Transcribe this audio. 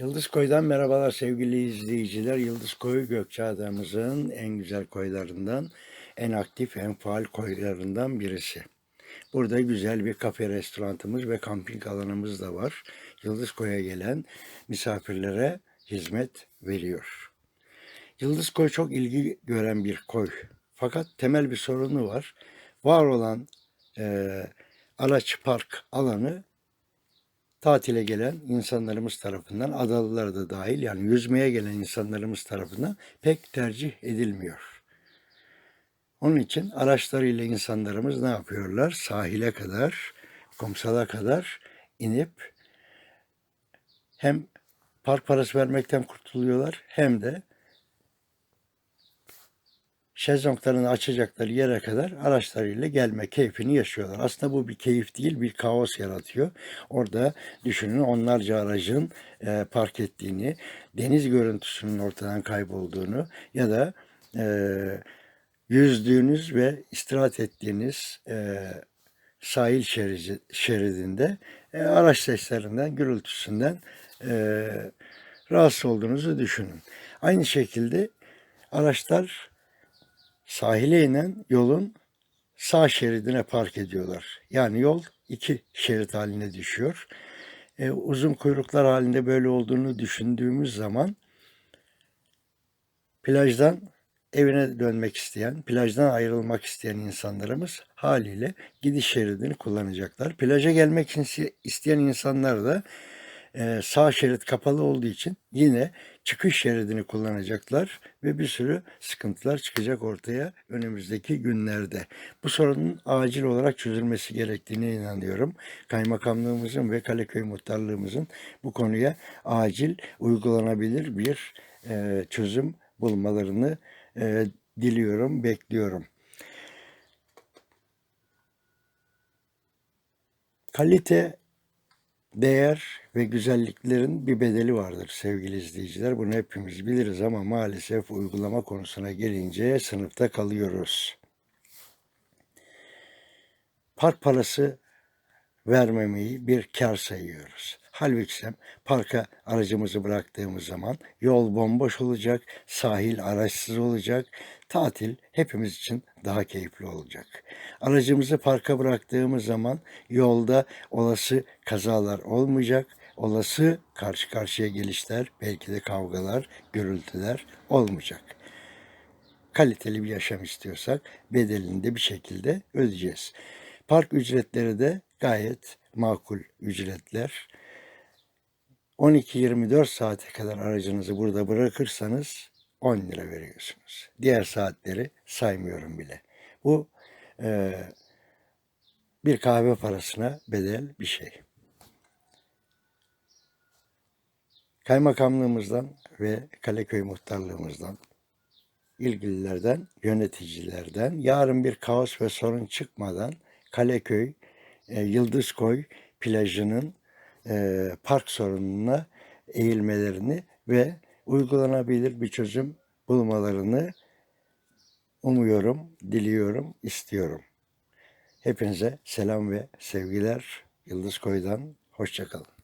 Yıldız Koy'dan merhabalar sevgili izleyiciler. Yıldız Koy Gökçeada'mızın en güzel koylarından, en aktif, en faal koylarından birisi. Burada güzel bir kafe restorantımız ve kamping alanımız da var. Yıldız Koy'a gelen misafirlere hizmet veriyor. Yıldız Koy çok ilgi gören bir koy. Fakat temel bir sorunu var. Var olan eee Alaç Park alanı tatile gelen insanlarımız tarafından, adalılar da dahil yani yüzmeye gelen insanlarımız tarafından pek tercih edilmiyor. Onun için araçlarıyla insanlarımız ne yapıyorlar? Sahile kadar, kumsala kadar inip hem park parası vermekten kurtuluyorlar hem de şezlonglarını açacakları yere kadar araçlarıyla gelme keyfini yaşıyorlar. Aslında bu bir keyif değil, bir kaos yaratıyor. Orada düşünün onlarca aracın e, park ettiğini, deniz görüntüsünün ortadan kaybolduğunu ya da e, yüzdüğünüz ve istirahat ettiğiniz e, sahil şeridi, şeridinde e, araç seslerinden, gürültüsünden e, rahatsız olduğunuzu düşünün. Aynı şekilde araçlar sahile inen yolun sağ şeridine park ediyorlar. Yani yol iki şerit haline düşüyor. E, uzun kuyruklar halinde böyle olduğunu düşündüğümüz zaman plajdan evine dönmek isteyen, plajdan ayrılmak isteyen insanlarımız haliyle gidiş şeridini kullanacaklar. Plaja gelmek isteyen insanlar da e, sağ şerit kapalı olduğu için yine çıkış şeridini kullanacaklar ve bir sürü sıkıntılar çıkacak ortaya önümüzdeki günlerde. Bu sorunun acil olarak çözülmesi gerektiğine inanıyorum. Kaymakamlığımızın ve Kaleköy Muhtarlığımızın bu konuya acil uygulanabilir bir e, çözüm bulmalarını e, diliyorum, bekliyorum. Kalite, değer ve güzelliklerin bir bedeli vardır sevgili izleyiciler. Bunu hepimiz biliriz ama maalesef uygulama konusuna gelince sınıfta kalıyoruz. Park parası vermemeyi bir kar sayıyoruz. Halbuki parka aracımızı bıraktığımız zaman yol bomboş olacak, sahil araçsız olacak, tatil hepimiz için daha keyifli olacak. Aracımızı parka bıraktığımız zaman yolda olası kazalar olmayacak, olası karşı karşıya gelişler, belki de kavgalar, gürültüler olmayacak. Kaliteli bir yaşam istiyorsak bedelini de bir şekilde ödeyeceğiz. Park ücretleri de gayet makul ücretler. 12-24 saate kadar aracınızı burada bırakırsanız 10 lira veriyorsunuz. Diğer saatleri saymıyorum bile. Bu e, bir kahve parasına bedel bir şey. Kaymakamlığımızdan ve Kaleköy Muhtarlığımızdan, ilgililerden, yöneticilerden yarın bir kaos ve sorun çıkmadan Kaleköy, e, Yıldızkoy plajının e, park sorununa eğilmelerini ve uygulanabilir bir çözüm bulmalarını umuyorum, diliyorum, istiyorum. Hepinize selam ve sevgiler Yıldız Koy'dan. Hoşçakalın.